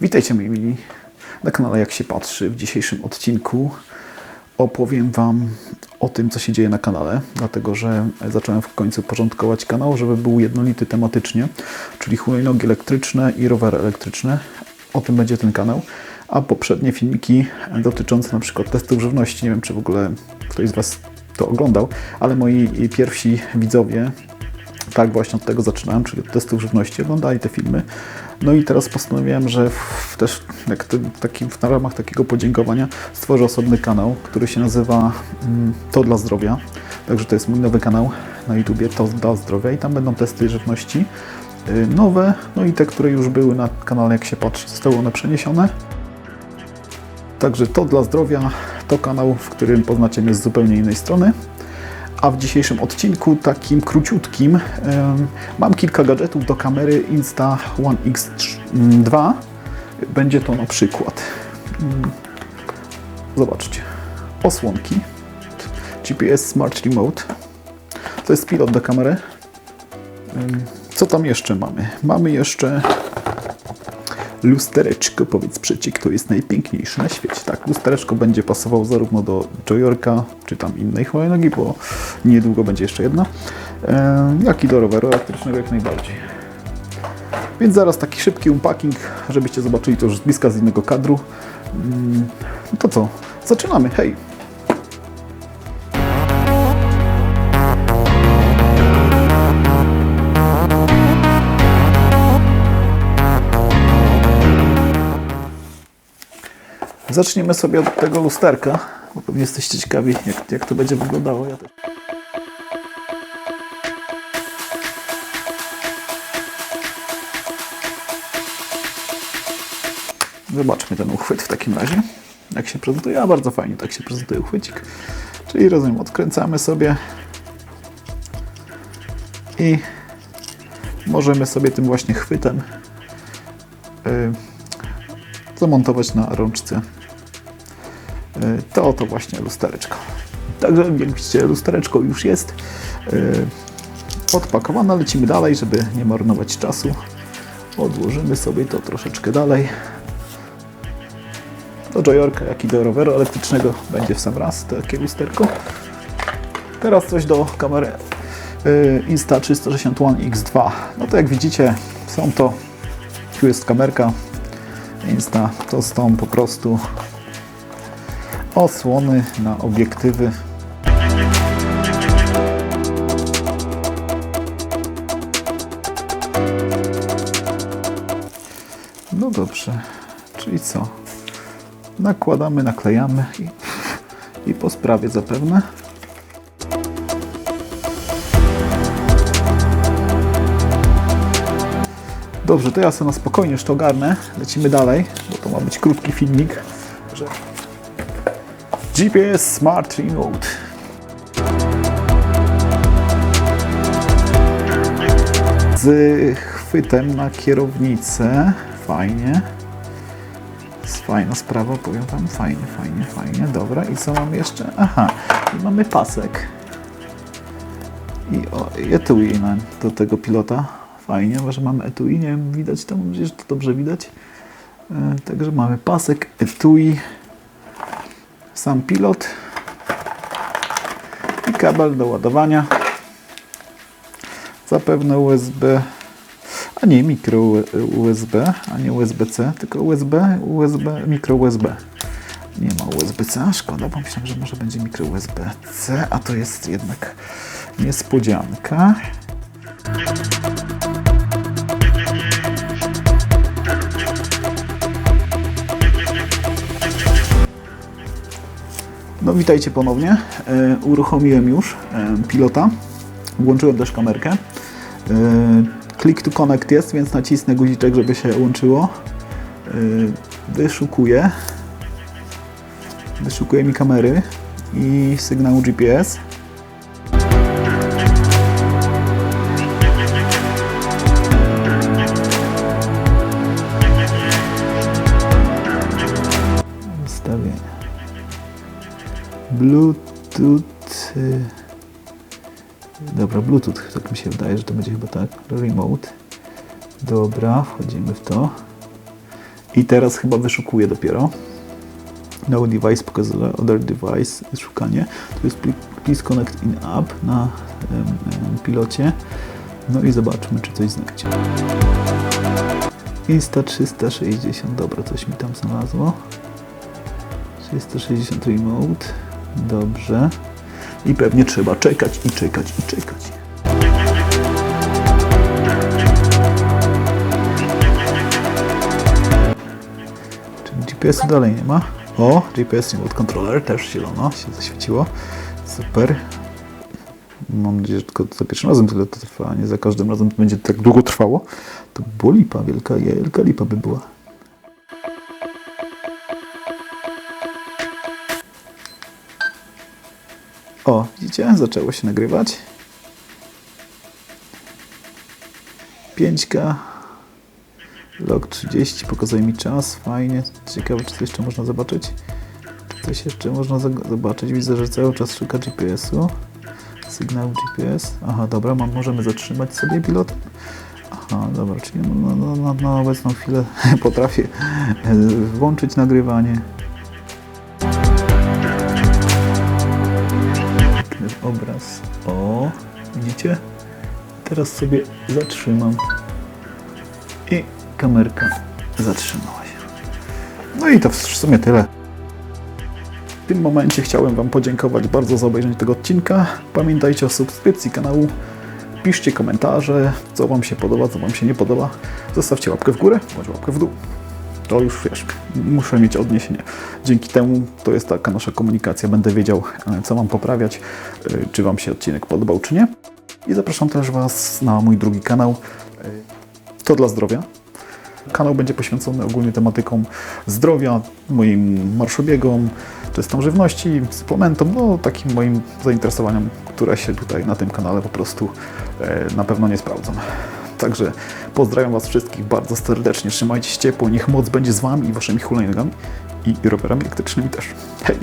Witajcie moi mili na kanale Jak się patrzy. W dzisiejszym odcinku opowiem Wam o tym, co się dzieje na kanale, dlatego że zacząłem w końcu porządkować kanał, żeby był jednolity tematycznie, czyli hulajnogi elektryczne i rowery elektryczne. O tym będzie ten kanał. A poprzednie filmiki dotyczące na przykład testów żywności, nie wiem czy w ogóle ktoś z Was to oglądał, ale moi pierwsi widzowie tak, właśnie od tego zaczynałem, czyli od testów żywności. Oglądali te filmy. No i teraz postanowiłem, że w, też jak ty, takim, w ramach takiego podziękowania stworzę osobny kanał, który się nazywa mm, To dla zdrowia. Także to jest mój nowy kanał na YouTubie To dla zdrowia i tam będą testy żywności y, nowe, no i te, które już były na kanale Jak się patrzy, zostały one przeniesione. Także To dla zdrowia to kanał, w którym poznacie mnie z zupełnie innej strony. A w dzisiejszym odcinku, takim króciutkim, mam kilka gadżetów do kamery Insta One X2. Będzie to na przykład, mm, zobaczcie, osłonki, GPS Smart Remote, to jest pilot do kamery. Co tam jeszcze mamy? Mamy jeszcze lustereczko, powiedz przeciek, to jest najpiękniejszy na świecie. Tak, lustereczko będzie pasowało zarówno do Joyorka, czy tam innej hulajnogi, bo niedługo będzie jeszcze jedna, e, jak i do roweru elektrycznego jak najbardziej. Więc zaraz taki szybki unpacking, żebyście zobaczyli to już z bliska z innego kadru. Mm, to co? Zaczynamy, hej! Zaczniemy sobie od tego lusterka, bo pewnie jesteście ciekawi, jak, jak to będzie wyglądało. Ja też. Zobaczmy ten uchwyt w takim razie. Jak się prezentuje? A bardzo fajnie tak się prezentuje uchwycik. Czyli rozumiem, odkręcamy sobie i możemy sobie tym właśnie chwytem yy, zamontować na rączce y, to oto właśnie lustereczko. Także jak widzicie, lustereczko już jest y, odpakowane. Lecimy dalej, żeby nie marnować czasu. Odłożymy sobie to troszeczkę dalej. Do Joyorka, jak i do roweru elektrycznego będzie w sam raz takie lusterko. Teraz coś do kamery y, Insta360 One X2. No to jak widzicie, są to, tu jest kamerka Insta, to są po prostu osłony na obiektywy. No dobrze, czyli co? Nakładamy, naklejamy i, i po sprawie zapewne. Dobrze, to ja sobie na spokojnie już to ogarnę. Lecimy dalej, bo to ma być krótki filmik. GPS Smart Remote. Z chwytem na kierownicę. Fajnie. Fajna sprawa, powiem Wam. Fajnie, fajnie, fajnie. Dobra, i co mamy jeszcze? Aha, i mamy pasek. I o, etui na, do tego pilota. Fajnie, że mamy etui, nie wiem, widać tam, mam nadzieję, że to dobrze widać. E, także mamy pasek, etui, sam pilot i kabel do ładowania. Zapewne USB, a nie mikro USB, a nie USB-C, tylko USB, USB, mikro USB. Nie ma USB-C, szkoda, bo myślałem, że może będzie mikro USB-C, a to jest jednak niespodzianka. No witajcie ponownie. E, uruchomiłem już e, pilota. Włączyłem też kamerkę. E, click to connect jest, więc nacisnę guziczek, żeby się łączyło. Wyszukuję. Wyszukuję mi kamery i sygnału GPS. Bluetooth. y, Dobra, Bluetooth, tak mi się wydaje, że to będzie chyba tak. Remote. Dobra, wchodzimy w to. I teraz chyba wyszukuję dopiero. No device pokazuje, other device, szukanie. To jest pl- please connect in app na em, em, pilocie. No i zobaczmy, czy coś znajdzie. Insta 360, dobra, coś mi tam znalazło. 360 remote, dobrze. I pewnie trzeba czekać i czekać i czekać. GPS-u dalej nie ma. O, GPS Remote Controller też zielono się zaświeciło. Super. Mam nadzieję, że tylko za pierwszym razem tyle to trwa, a nie za każdym razem to będzie tak długo trwało. To by było lipa, wielka, wielka lipa by była. O, widzicie? Zaczęło się nagrywać. 5K. Log 30 pokazuje mi czas. Fajnie. Ciekawe, czy coś jeszcze można zobaczyć. Czy coś jeszcze można zobaczyć? Widzę, że cały czas szuka GPS-u. Sygnał GPS. Aha, dobra, mam, możemy zatrzymać sobie pilot. Aha, dobra, czyli na, na, na, na obecną chwilę potrafię e, włączyć nagrywanie. Obraz. O, widzicie? Teraz sobie zatrzymam. I kamerka zatrzymała się. No i to w sumie tyle. W tym momencie chciałem Wam podziękować bardzo za obejrzenie tego odcinka. Pamiętajcie o subskrypcji kanału. Piszcie komentarze, co Wam się podoba, co Wam się nie podoba. Zostawcie łapkę w górę bądź łapkę w dół. To już wiesz, muszę mieć odniesienie. Dzięki temu to jest taka nasza komunikacja. Będę wiedział, e, co mam poprawiać, e, czy Wam się odcinek podobał, czy nie. I zapraszam też Was na mój drugi kanał. E, To dla zdrowia. Kanał będzie poświęcony ogólnie tematykom zdrowia, moim marszobiegom, czystą żywności, suplementom, no takim moim zainteresowaniom, które się tutaj na tym kanale po prostu na pewno nie sprawdzą. Także pozdrawiam Was wszystkich bardzo serdecznie, trzymajcie się ciepło, niech moc będzie z Wami i Waszymi hulajnogami i rowerami elektrycznymi też. Hej!